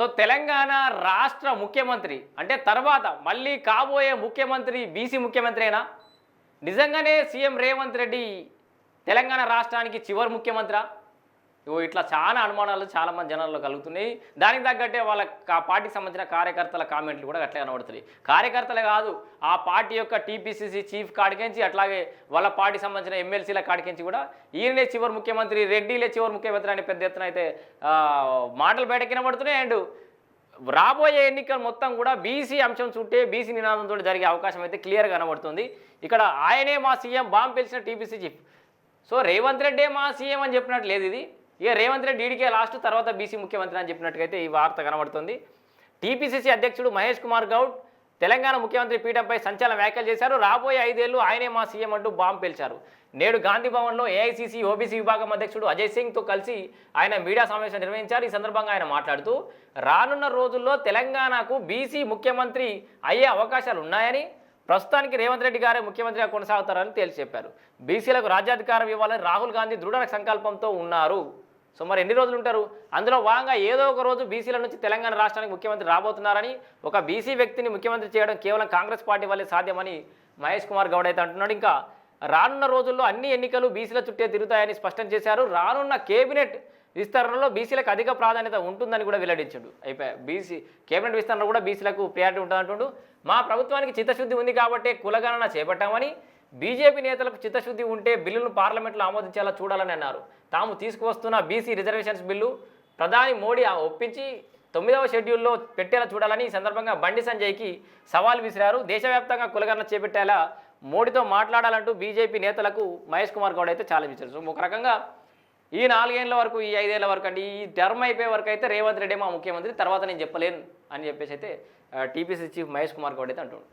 So Telangana రాష్ట్ర ముఖ్యమంత్రి అంటే తర్వాత మళ్ళీ కాబోయే ముఖ్యమంత్రి బీసీ ముఖ్యమంత్రి నిజంగానే సీఎం రేవంత్ రెడ్డి తెలంగాణ రాష్ట్రానికి చివరి ముఖ్యమంత్రి? ఇట్లా చాలా అనుమానాలు చాలామంది జనాల్లో కలుగుతున్నాయి. దానికి తగ్గట్టే వాళ్ళ కా- పార్టీకి సంబంధించిన కార్యకర్తల కామెంట్లు కూడా అట్లే కనబడుతున్నాయి. కార్యకర్తలే కాదు ఆ పార్టీ యొక్క టీపీసీసీ చీఫ్ కాడికించి అట్లాగే వాళ్ళ పార్టీకి సంబంధించిన ఎమ్మెల్సీల కాడికించి కూడా ఈయనే చివరి ముఖ్యమంత్రి రెడ్డిలే చివరి ముఖ్యమంత్రి అని పెద్ద ఎత్తున అయితే మాటలు బయటకు వినబడుతున్నాయి. అండ్ రాబోయే ఎన్నికలు మొత్తం కూడా బీసీ అంశం చుట్టే బీసీ నినాదంతో జరిగే అవకాశం అయితే క్లియర్గా కనబడుతుంది. ఇక్కడ ఆయనే మా సీఎం బాంబు పిలిచిన టీపీసీ చీఫ్. సో రేవంత్ రెడ్డే మా సీఎం అని చెప్పినట్టు లేదు ఇది. ఇక రేవంత్ రెడ్డి ఈడికే లాస్ట్ తర్వాత బీసీ ముఖ్యమంత్రి అని చెప్పినట్టుగైతే ఈ వార్త కనబడుతుంది. టీపీసీసీ అధ్యక్షుడు మహేష్ కుమార్ గౌడ్ తెలంగాణ ముఖ్యమంత్రి పీఠంపై సంచలన వ్యాఖ్యలు చేశారు. రాబోయే ఐదేళ్ళు ఆయనే మా సీఎం అంటూ బాంబు పేల్చారు. నేడు గాంధీ భవన్లో ఏఐసీసీ ఓబీసీ విభాగం అధ్యక్షుడు అజయ్ సింగ్తో కలిసి ఆయన మీడియా సమావేశం నిర్వహించారు. ఈ సందర్భంగా ఆయన మాట్లాడుతూ రానున్న రోజుల్లో తెలంగాణకు బీసీ ముఖ్యమంత్రి అయ్యే అవకాశాలు ఉన్నాయని ప్రస్తుతానికి రేవంత్ రెడ్డి గారే ముఖ్యమంత్రిగా కొనసాగుతారని తేల్చి చెప్పారు. బీసీలకు రాజ్యాధికారం ఇవ్వాలని రాహుల్ గాంధీ దృఢ సంకల్పంతో ఉన్నారు. సో మరి ఎన్ని రోజులు ఉంటారు? అందులో భాగంగా ఏదో ఒక రోజు బీసీల నుంచి తెలంగాణ రాష్ట్రానికి ముఖ్యమంత్రి రాబోతున్నారని ఒక బీసీ వ్యక్తిని ముఖ్యమంత్రి చేయడం కేవలం కాంగ్రెస్ పార్టీ వల్లే సాధ్యమని మహేష్ కుమార్ గౌడ్ అయితే అంటున్నాడు. ఇంకా రానున్న రోజుల్లో అన్ని ఎన్నికలు బీసీల చుట్టే తిరుగుతాయని స్పష్టం చేశారు. రానున్న కేబినెట్ విస్తరణలో బీసీలకు అధిక ప్రాధాన్యత ఉంటుందని కూడా వెల్లడించాడు. అయిపోయా బీసీ కేబినెట్ విస్తరణ కూడా బీసీలకు ప్రియారిటీ ఉంటుందంటుండు. మా ప్రభుత్వానికి చిత్తశుద్ధి ఉంది కాబట్టే కులగణన చేపట్టామని బీజేపీ నేతలకు చిత్తశుద్ధి ఉంటే బిల్లును పార్లమెంట్లో ఆమోదించేలా చూడాలని అన్నారు. తాము తీసుకువస్తున్న బీసీ రిజర్వేషన్స్ బిల్లు ప్రధాని మోడీ ఒప్పించి తొమ్మిదవ షెడ్యూల్లో పెట్టేలా చూడాలని ఈ సందర్భంగా బండి సంజయ్కి సవాల్ విసిరారు. దేశవ్యాప్తంగా కులగణన చేపట్టేలా మోడీతో మాట్లాడాలంటూ బీజేపీ నేతలకు మహేష్ కుమార్ గౌడ్ అయితే ఛాలెంజ్ ఇచ్చారు. సో ఒక రకంగా ఈ నాలుగేళ్ళ వరకు ఈ ఐదేళ్ళ వరకు అంటే ఈ టర్మ్ అయిపోయే వరకు అయితే రేవంత్ రెడ్డి మా ముఖ్యమంత్రి తర్వాత నేను చెప్పలేను అని చెప్పేసి అయితే టీపీసీ చీఫ్ మహేష్ కుమార్ గౌడ్ అయితే అంటున్నాడు